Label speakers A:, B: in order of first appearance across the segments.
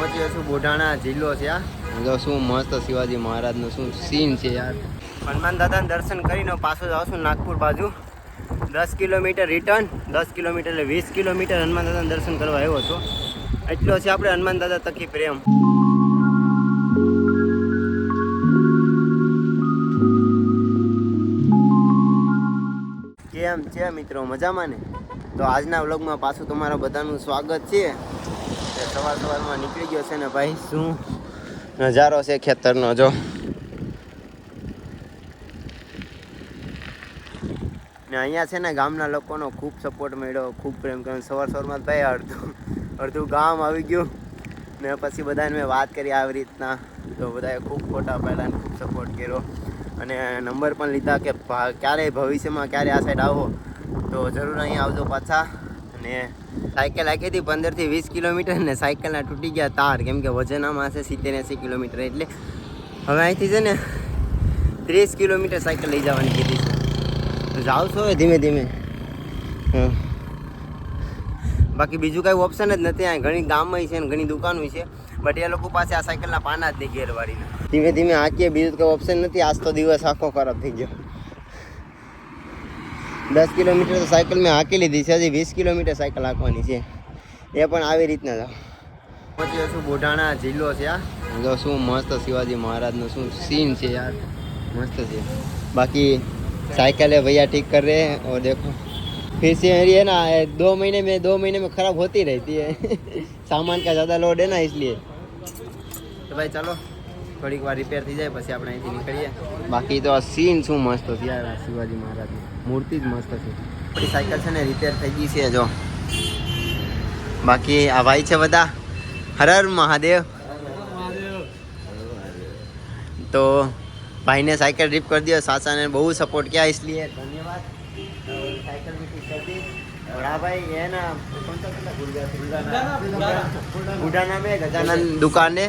A: પહોંચ્યો છું બોઢાણા જિલ્લો છે આ. જો શું મસ્ત શિવાજી મહારાજનો શું સીન છે યાર. હનુમાન દાદાના દર્શન કરીને પાછો છું નાગપુર બાજુ. દસ કિલોમીટર રિટર્ન દસ કિલોમીટર એટલે વીસ કિલોમીટર હનુમાન દાદાના દર્શન કરવા આવ્યો હતો એટલો છે આપણે હનુમાન દાદા તકી પ્રેમ. કેમ છે મિત્રો? મજામાં ને? તો આજના વ્લોગમાં પાછું તમારા બધાનું સ્વાગત છે. સવાર સવારમાં નીકળી ગયો છે ને ભાઈ, શું નજારો છે ખેતરનો જો. ને અહીંયા છે ને ગામના લોકોનો ખૂબ સપોર્ટ મળ્યો, ખૂબ પ્રેમ કર્યો. સવાર સવારમાં ભાઈ અડધું અડધું ગામ આવી ગયું. ને પછી બધાને મેં વાત કરી આવી રીતના. તો બધાએ ખૂબ ફોટા પાડ્યા ખૂબ સપોર્ટ કર્યો. અને નંબર પણ લીધા કે ક્યારે ભવિષ્યમાં ક્યારે આ સાઈડ આવો, તો જરૂર અહીંયા આવજો પાછા. અને સાયકલ આખી હતી પંદરથી વીસ કિલોમીટર ને સાયકલના તૂટી ગયા તાર. કેમ કે વજન આમાં છે સિત્તેર એંસી કિલોમીટર એટલે હવે અહીંથી છે ને ત્રીસ કિલોમીટર સાયકલ લઈ જવાની કીધી છે. જાવ છો ધીમે ધીમે. હમ. બાકી બીજું કાંઈ ઓપ્શન જ નથી અહીં ઘણી ગામમાં છે ને ઘણી દુકાનો છે. બટ એ લોકો પાસે આ સાયકલના પાના જ નહીં ગેરવાળીના ધીમે ધીમે હાંકીએ, બીજું કોઈ ઓપ્શન નથી. આજ તો દિવસ આખો ખરાબ થઈ ગયો. દસ કિલોમીટર તો સાયકલ મેં હાંકી લીધી છે હજી વીસ કિલોમીટર સાયકલ હાંકવાની છે એ પણ આવી રીતના જ પહોંચ્યો છું બોઢાણા જિલ્લો છે આ જો શું મસ્ત શિવાજી મહારાજનું શું સીન છે યાર મસ્ત છે બાકી साइकिल है भैया ठीक कर रहे हैं और देखो फिर से मेरी है ना ये दो महीने में दो महीने में खराब होती रहती है सामान का ज़्यादा लोड है ना इसलिए તો ભાઈ ચાલો થોડીક વાર રિપેર થઈ જાય પછી આપણે અહીંથી નીકળીએ બાકી તો આ સીન શું મસ્ત છે યાર આ શિવાજી મહારાજની મૂર્તિ જ મસ્ત છે આપણી સાયકલ છે ને રિપેર થઈ ગઈ છે જો બાકી આ ભાઈ છે બધા હર હર મહાદેવ तो भाई ने साइकिल रिप कर दिया सासा ने बहुत सपोर्ट किया इसलिए धन्यवाद और साइकिल भी ठीक कर दी और हाँ भाई ये ना कौन सा किला भूल गया बुढ़ाना में गजानन दुकान है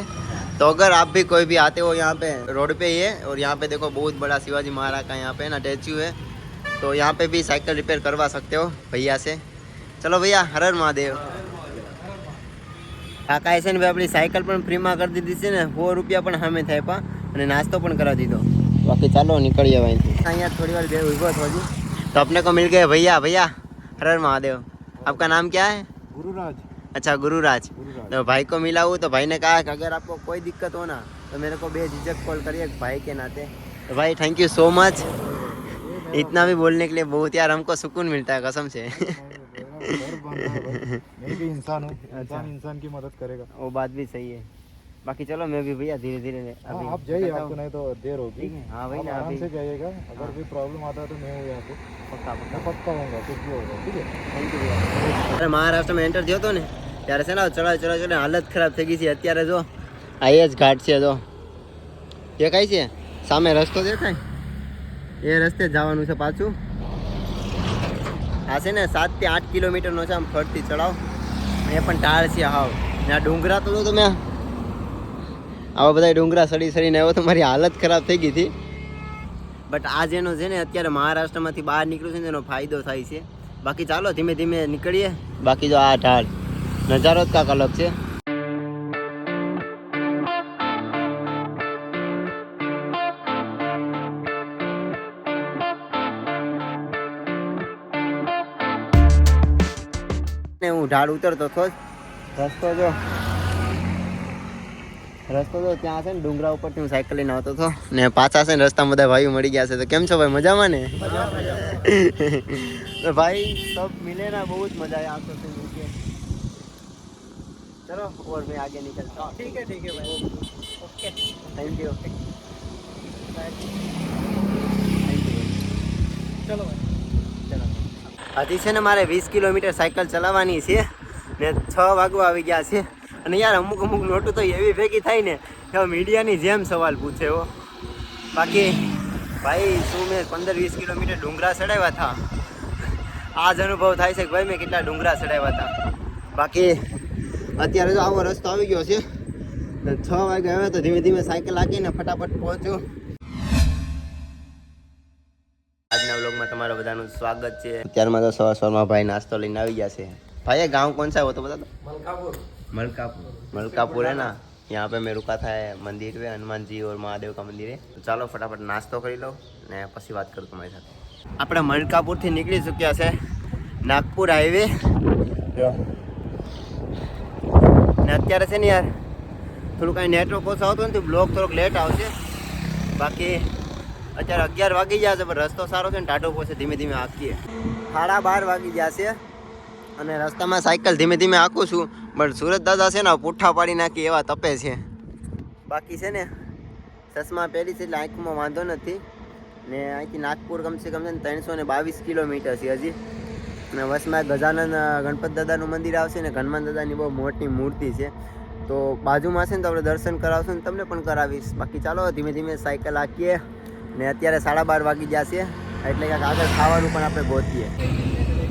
A: तो अगर आप भी कोई भी आते हो यहाँ पे रोड पे ही है और यहाँ पे देखो बहुत बड़ा शिवाजी महाराज का यहाँ पे ना स्टेचू है तो यहाँ पे भी साइकिल रिपेयर करवा सकते हो भैया से चलो भैया हर हर महादेव કાકા છે ને ભાઈ આપણી સાયકલ પણ ફ્રીમાં કરી દીધી છે ને સો રૂપિયા પણ સામે થાય પા અને નાસ્તો પણ કરાવી દીધો બાકી ચાલો નીકળીએ અહીંથી અહીંયા થોડી વાર બે ઉભો છો હજી तो अपने को मिल गए भैया भैया हर हर महादेव आपका नाम क्या है
B: गुरुराज
A: अच्छा गुरुराज। तो भाई को मिला हूँ तो भाई ने कहा कि अगर आपको कोई दिक्कत हो ना तो मेरे को बेझिझक कॉल करिए भाई के नाते। तो भाई थैंक यू सो मच इतना भी बोलने के लिए बहुत यार हमको सुकून मिलता है कसम से।
B: मैं भी इंसान अच्छा। इंसान इंसान की मदद करेगा।
A: वो बात भी सही है। बाकी चलो मैं भी भैया धीरे धीरे अभी
B: हाँ, आप जाइए आपको नहीं तो देर होगी।
A: हाँ। भाई
B: आप आराम से जाइएगा। हाँ। अगर कोई प्रॉब्लम आता है तो मैं यहाँ पे।
A: पक्का
B: पक्का। पक्का होगा कुछ भी होगा ठीक है?
A: थैंक यू भैया। महाराष्ट्र में एंटर दिया तो नहीं ત્યારે છે ને ચડાવ ચડાવ ચડાવ હાલત ખરાબ થઈ ગઈ છે. અત્યારે જો આ એ જ ઘાટ છે જો. દેખાય છે? સામે રસ્તો દેખાય? એ રસ્તે જવાનું છે પાછું. આ છે ને સાતથી આઠ કિલોમીટરનો છે આમ ફરતી ચડાવ. એ પણ ટાળ છે હાવ. ને આ ડુંગરા તો જો તમે આવા બધા ડુંગરા સડી સડીને આવ્યો તો મારી હાલત ખરાબ થઈ ગઈ હતી. બટ આ જેનો છે ને અત્યારે મહારાષ્ટ્રમાંથી બહાર નીકળ્યું છે ને એનો ફાયદો થાય છે. બાકી ચાલો ધીમે ધીમે નીકળીએ. બાકી જો આ ઢાળ. નજારો જ કાંક અલગ છે. ને હું ઢાળ ઉતરતો હતો રસ્તો જો. રસ્તો તો ત્યાં છે ને ડુંગરા ઉપરથી હું સાયકલ લઈને આવતો હતો. ને પાછા છે ને રસ્તા બધા ભાઈ મળી ગયા છે. તો કેમ છો ભાઈ? મજામાં ને? તો ભાઈ સબ મિલે ના બહુ જ મજા આવે આ તો चलो और मैं आगे निकलता हूँ ठीक है ठीक है भाई ओके थैंक यू ચલો ચલો હજી છે ને મારે વીસ કિલોમીટર સાયકલ ચલાવવાની છે ને છ વાગવા આવી ગયા છે અને યાર અમુક અમુક નોટો તો એવી ભેગી થાય ને કે હવે મીડિયાની જેમ સવાલ પૂછે હો બાકી ભાઈ શું મેં પંદર વીસ કિલોમીટર ડુંગરા ચડાવ્યા હતા આ જ અનુભવ થાય છે કે ભાઈ મેં કેટલા ડુંગરા ચડાવ્યા હતા બાકી અત્યારે જો આવો રસ્તો આવી ગયો છે ને છ વાગે આવે તો ધીમે ધીમે સાયકલ હાકીને ફટાફટ પહોંચું આજના વ્લોગમાં તમારા બધાનું સ્વાગત છે અત્યારમાં તો સવાર સવારમાં ભાઈ નાસ્તો લઈને આવી ગયા છે ભાઈ ગામ કોણ સા હો તો બતા દો
B: मलकापुर
A: મલકાપુર मलकापुर है ना यहाँ पे मैं रुका था मंदिर पे हनुमान जी और महादेव का मंदिर है तो ચાલો ફટાફટ નાસ્તો કરી લો ને પછી વાત કરું તમારી સાથે આપણે મલકાપુરથી નીકળી ચૂક્યા છે નાગપુર હાઈવે ને અત્યારે છે ને યાર, થોડું કાંઈ નેટવર્ક ઓછું આવતું નથી બ્લોક થોડોક લેટ આવશે. બાકી અત્યારે અગિયાર વાગી ગયા છે, પણ રસ્તો સારો છે ને ટાટો પોસે ધીમે ધીમે આખીએ સાડા બાર વાગી ગયા છે અને રસ્તામાં સાયકલ ધીમે ધીમે હાંકું છું, પણ સુરત દાદા છે ને પૂઠા પાડી નાખી એવા તપે છે. બાકી છે ને, ચશ્મા પહેરી છે એટલે આંખમાં વાંધો નથી. ને અહીંથી નાગપુર કમસે કમ છે ને, ત્રણસો ને બાવીસ કિલોમીટર છે હજી. ને વચમાં ગજાનંદ ગણપત દાદાનું મંદિર આવશે ને હનુમાન દાદાની બહુ મોટી મૂર્તિ છે. તો બાજુમાં છે ને તો આપણે દર્શન કરાવશું ને તમને પણ કરાવીશ. બાકી ચાલો, ધીમે ધીમે સાયકલ હાંકીએ ને અત્યારે સાડા બાર વાગી છે. એટલે કે આગળ ખાવાનું પણ આપણે ગોતીએ.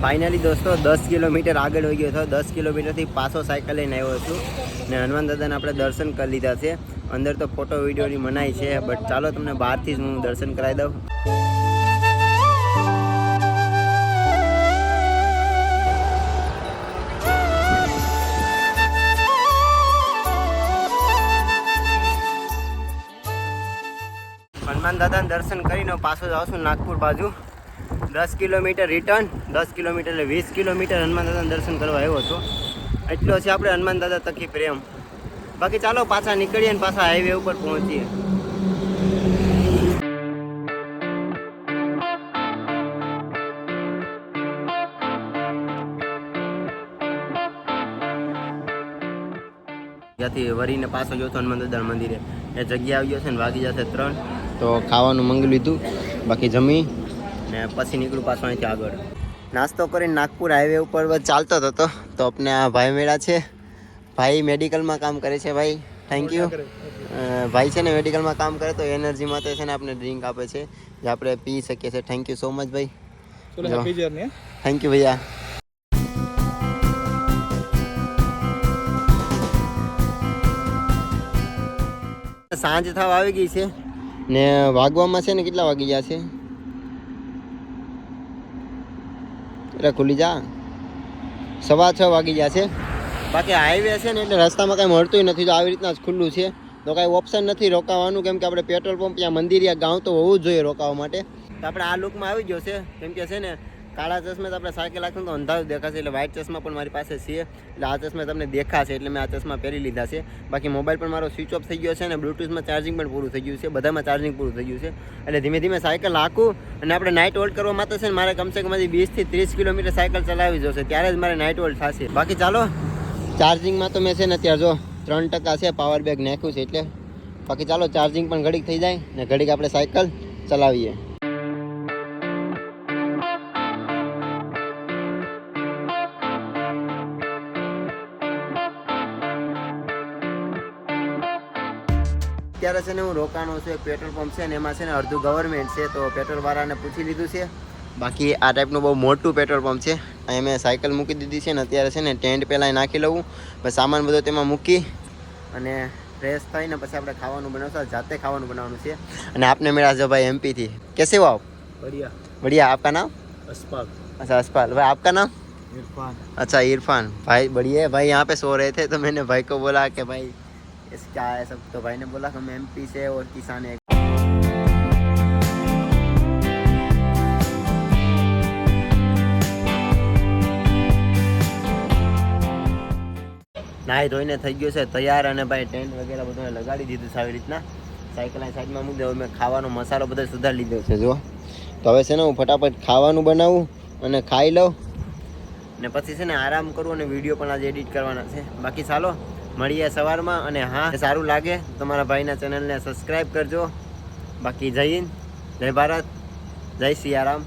A: ફાઇનલી દોસ્તો, દસ કિલોમીટર આગળ હોઈ ગયો હતો દસ કિલોમીટરથી પાછો સાયકલ લઈને આવ્યો છું. ને હનુમાન દાદાને આપણે દર્શન કરી લીધા છે. અંદર તો ફોટો વિડીયોની મનાઈ છે બટ ચાલો તમને બહારથી જ હું દર્શન કરાવી દઉં. હનુમાન દાદાને દર્શન કરીને પાછો જાઉં નાગપુર બાજુ. દસ કિલોમીટર રિટર્ન દસ કિલોમીટર એટલે વીસ કિલોમીટર હનુમાન દાદાને દર્શન કરવા આવ્યો હતો એટલો છે આપણે હનુમાન દાદા તકી પ્રેમ. બાકી ચાલો પાછા નીકળીએ ને પાછા હાઈવે ઉપર પહોંચીએ. ત્યાંથી વરીને પાછો જોતો હનુમાન દાદા મંદિરે. એ જગ્યા આવી ગયો છે ને વાગી જશે ત્રણ. તો ખાવાનું મંગી લીધું બાકી જમી ને પછી નીકળું પાછું અહીંથી આગળ. નાસ્તો કરીને નાગપુર હાઈવે ઉપર ચાલતો હતો તો. આપણે આ ભાઈ મેળા છે. ભાઈ મેડિકલમાં કામ કરે છે ભાઈ. થેન્ક યુ ભાઈ છે ને મેડિકલમાં કામ કરે તો એનર્જીમાં માટે છે ને આપણે ડ્રિંક આપે છે. જે આપણે પી શકીએ છીએ. થેન્ક યુ સો મચ ભાઈ. થેન્ક યુ ભૈયા. સાંજ થવા આવી ગઈ છે. ને વાગવામાં છે ને કેટલા વાગી ગયા છે? એટલે ખુલી જા. સવા છ વાગી ગયા છે. બાકી હાઈવે છે ને એટલે રસ્તામાં કાંઈ મળતું નથી, તો આવી રીતના જ ખુલ્લું છે. તો કાંઈ ઓપ્શન નથી રોકાવાનું, કેમ કે આપણે પેટ્રોલ પંપ ત્યાં મંદિર યા ગાંવ તો હોવું જ જોઈએ રોકાવા માટે. તો આપણે આ લુકમાં આવી ગયો છે. કેમ કે છે ને કાળા ચશ્મે તો આપણે સાયકલ રાખશું તો અંધારું દેખાશે એટલે વ્હાઇટ ચશ્મા પણ મારી પાસે છે. એટલે આ ચશ્મા તમને દેખાશે એટલે મેં આ ચશ્મા પહેરી લીધા છે. બાકી મોબાઈલ પણ મારો સ્વિચ ઓફ થઈ ગયો છે અને બ્લૂટૂથમાં ચાર્જિંગ પણ પૂરું થઈ ગયું છે. બધામાં ચાર્જિંગ પૂરું થઈ ગયું છે. એટલે ધીમે ધીમે સાયકલ રાખું અને આપણે નાઇટ હોલ્ડ કરવા માટે છે ને મારે કમસે કમ હજી વીસથી ત્રીસ કિલોમીટર સાયકલ ચલાવી જશે. ત્યારે જ મારે નાઇટ હોલ્ડ થશે. બાકી ચાલો ચાર્જિંગમાં તો મેં છે ને અત્યારે જો ત્રણ ટકા છે પાવર બેગ નાખ્યું છે એટલે બાકી ચાલો ચાર્જિંગ પણ ઘડીક થઈ જાય ને ઘડીક આપણે સાયકલ ચલાવીએ. અત્યારે છે ને હું રોકાણો છું એક પેટ્રોલ પંપ છે ને એમાં છે ને અડધું ગવર્મેન્ટ છે તો પેટ્રોલ વાળાને પૂછી લીધું છે બાકી આ ટાઈપનું બહુ મોટું પેટ્રોલ પંપ છે અહીં મેં સાયકલ મૂકી દીધી છે ને અત્યારે છે ને ટેન્ટ પહેલાં નાખી લઉં પછી સામાન બધો તેમાં મૂકી અને ફ્રેશ થઈને પછી આપણે ખાવાનું બનાવશું જાતે ખાવાનું બનાવવાનું છે અને આપને મેળા જો ભાઈ एमपी थी कैसे हो आप
B: बढ़िया
A: बढ़िया आपका नाम
B: अस्पाक
A: अच्छा अस्पाल भाई आपका नाम
B: इरफान
A: अच्छा इरफान भाई बढ़िया है भाई यहाँ पे सो रहे थे तो मैंने भाई को बोला कि भाई इस क्या है सब तो भाई ने बोला हम एमपी से और किसान है નાહી ધોઈને થઈ ગયું છે તૈયાર અને ભાઈ ટેન્ટ વગેરે બધું મેં લગાડી દીધું છે આવી રીતના સાયકલ સાઈડમાં મૂકી દઉં મેં ખાવાનો મસાલો બધો સુધારી લીધો છે જો તો હવે છે ને હું ફટાફટ ખાવાનું બનાવું અને ખાઈ લઉં ને પછી છે ને આરામ કરું અને વિડીયો પણ આજે એડિટ કરવાના છે બાકી ચાલો મળીએ સવારમાં અને હા સારું લાગે, તમારા ભાઈના ચેનલને સબસ્ક્રાઈબ કરજો. બાકી જય હિન્દ, જય ભારત, જય સિયારામ.